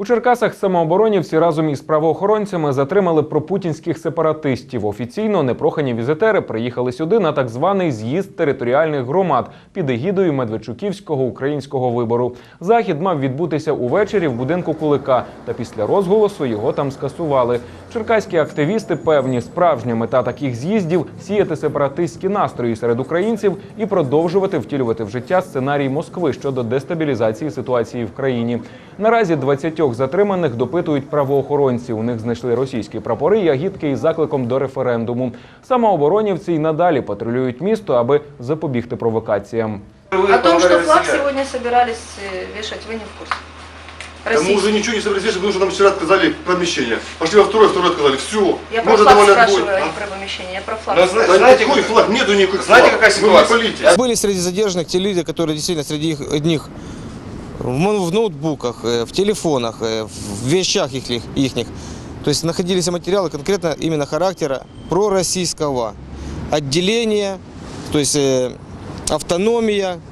У Черкасах самооборонівці разом із правоохоронцями затримали пропутінських сепаратистів. Офіційно непрохані візитери приїхали сюди на так званий з'їзд територіальних громад під егідою Медведчуківського українського вибору. Захід мав відбутися увечері в будинку Кулика, та після розголосу його там скасували. Черкаські активісти певні, справжня мета таких з'їздів сіяти сепаратистські настрої серед українців і продовжувати втілювати в життя сценарій Москви щодо дестабілізації ситуації в країні. Наразі 20 затриманих допитують правоохоронці. У них знайшли російські прапори і агітки із закликом до референдуму. Самооборонівці й надалі патрулюють місто, аби запобігти провокаціям. О том, что флаг сегодня собирались э, вешать, вы не в курсе. Да мы уже Российский. ничего не собрались, потому что нам вчера отказали помещение. Пошли во второе, второе отказали. Все. Я про флаг спрашиваю, а не про помещение. Я про флаг. Но зна- Да знаете, какой флаг? Нету никаких знаете, флаг. какая Вы не ситуация? политик. Были среди задержанных те люди, которые действительно среди их, одних в, мо- в ноутбуках, э, в телефонах, э, в вещах их, ихних. То есть находились материалы конкретно именно характера пророссийского отделения, то есть э, автономия,